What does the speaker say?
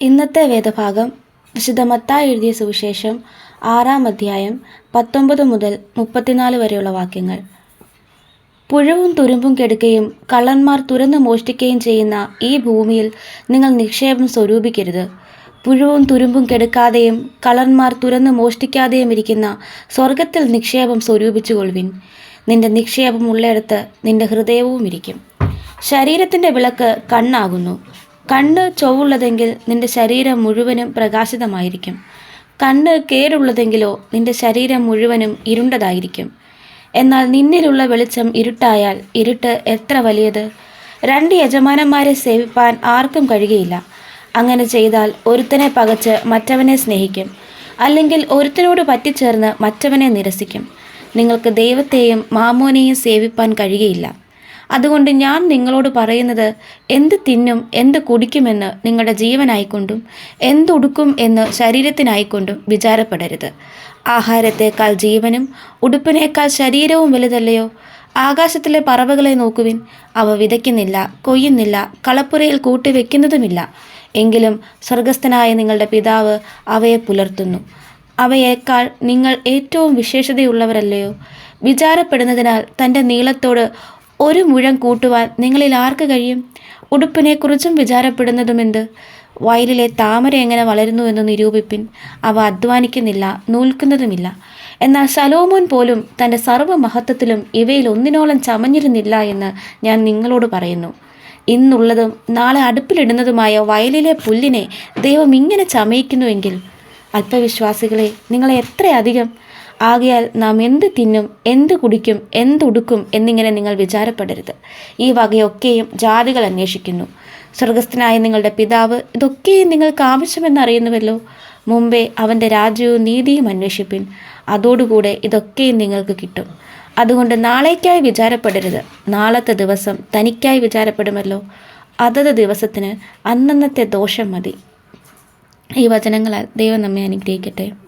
ഇന്നത്തെ വേദഭാഗം വിശുദ്ധ എഴുതിയ സുവിശേഷം ആറാം അധ്യായം പത്തൊമ്പത് മുതൽ മുപ്പത്തിനാല് വരെയുള്ള വാക്യങ്ങൾ. പുഴവും തുരുമ്പും കെടുക്കുകയും കള്ളന്മാർ തുരന്ന് മോഷ്ടിക്കുകയും ചെയ്യുന്ന ഈ ഭൂമിയിൽ നിങ്ങൾ നിക്ഷേപം സ്വരൂപിക്കരുത്. പുഴുവും തുരുമ്പും കെടുക്കാതെയും കള്ളന്മാർ തുരന്ന് മോഷ്ടിക്കാതെയും ഇരിക്കുന്ന സ്വർഗത്തിൽ നിക്ഷേപം സ്വരൂപിച്ചു കൊള്ളുവിൻ നിന്റെ നിക്ഷേപം ഉള്ളിടത്ത് നിന്റെ ഹൃദയവും ഇരിക്കും. ശരീരത്തിന്റെ വിളക്ക് കണ്ണാകുന്നു. കണ്ണ് ചൊവ്വുള്ളതെങ്കിൽ നിന്റെ ശരീരം മുഴുവനും പ്രകാശിതമായിരിക്കും. കണ്ണ് കേടുള്ളതെങ്കിലോ നിന്റെ ശരീരം മുഴുവനും ഇരുണ്ടതായിരിക്കും. എന്നാൽ നിന്നിലുള്ള വെളിച്ചം ഇരുട്ടായാൽ ഇരുട്ട് എത്ര വലിയത്? രണ്ട് യജമാനന്മാരെ സേവിപ്പാൻ ആർക്കും കഴിയുകയില്ല. അങ്ങനെ ചെയ്താൽ ഒരുത്തനെ പകച്ച് മറ്റവനെ സ്നേഹിക്കും. അല്ലെങ്കിൽ ഒരുത്തനോട് പറ്റിച്ചേർന്ന് മറ്റവനെ നിരസിക്കും. നിങ്ങൾക്ക് ദൈവത്തെയും മാമോനെയും സേവിപ്പാൻ കഴിയുകയില്ല. അതുകൊണ്ട് ഞാൻ നിങ്ങളോട് പറയുന്നത് എന്ത് തിന്നും എന്ത് കുടിക്കുമെന്ന് നിങ്ങളുടെ ജീവനായിക്കൊണ്ടും എന്തുടുക്കും എന്ന് ശരീരത്തിനായിക്കൊണ്ടും വിചാരപ്പെടരുത്. ആഹാരത്തേക്കാൾ ജീവനും ഉടുപ്പിനേക്കാൾ ശരീരവും വലുതല്ലയോ? ആകാശത്തിലെ പറവകളെ നോക്കുവിൻ അവ വിതയ്ക്കുന്നില്ല കൊയ്യുന്നില്ല കളപ്പുരയിൽ കൂട്ടിവെക്കുന്നതുമില്ല. എങ്കിലും സ്വർഗസ്ഥനായ നിങ്ങളുടെ പിതാവ് അവയെ പുലർത്തുന്നു. അവയേക്കാൾ നിങ്ങൾ ഏറ്റവും വിശേഷതയുള്ളവരല്ലയോ? വിചാരപ്പെടുന്നതിനാൽ തന്റെ നീളത്തോട് ഒരു മുഴം കൂട്ടുവാൻ നിങ്ങളിൽ ആർക്ക് കഴിയും? ഉടുപ്പിനെക്കുറിച്ചും വിചാരപ്പെടുന്നതുമെന്ത് വയലിലെ താമര എങ്ങനെ വളരുന്നു എന്ന് നിരൂപിപ്പിൻ. അവ അധ്വാനിക്കുന്നില്ല നൂൽക്കുന്നതുമില്ല. എന്നാൽ സലോമോൻ പോലും തന്റെ സർവമഹത്വത്തിലും ഇവയിൽ ഒന്നിനോളം ചമഞ്ഞിരുന്നില്ല എന്ന് ഞാൻ നിങ്ങളോട് പറയുന്നു. ഇന്നുള്ളതും നാളെ അടുപ്പിലിടുന്നതുമായ വയലിലെ പുല്ലിനെ ദൈവം ഇങ്ങനെ ചമയിക്കുന്നുവെങ്കിൽ അല്പവിശ്വാസികളെ നിങ്ങളെ എത്രയധികം ആകയാൽ നാം എന്ത് തിന്നും എന്ത് കുടിക്കും എന്തുടുക്കും എന്നിങ്ങനെ നിങ്ങൾ വിചാരപ്പെടരുത്. ഈ വകയൊക്കെയും ജാതികൾ അന്വേഷിക്കുന്നു. സ്വർഗസ്ഥനായ നിങ്ങളുടെ പിതാവ് ഇതൊക്കെയും നിങ്ങൾക്ക് ആവശ്യമെന്നറിയുന്നുവല്ലോ. മുമ്പേ അവന്റെ രാജ്യവും നീതിയും അന്വേഷിപ്പിൻ. അതോടുകൂടെ ഇതൊക്കെയും നിങ്ങൾക്ക് കിട്ടും. അതുകൊണ്ട് നാളേക്കായി വിചാരപ്പെടരുത്. നാളത്തെ ദിവസം തനിക്കായി വിചാരപ്പെടുമല്ലോ. അതത് ദിവസത്തിന് അന്നന്നത്തെ ദോഷം മതി. ഈ വചനങ്ങളാൽ ദൈവം നമ്മെ അനുഗ്രഹിക്കട്ടെ.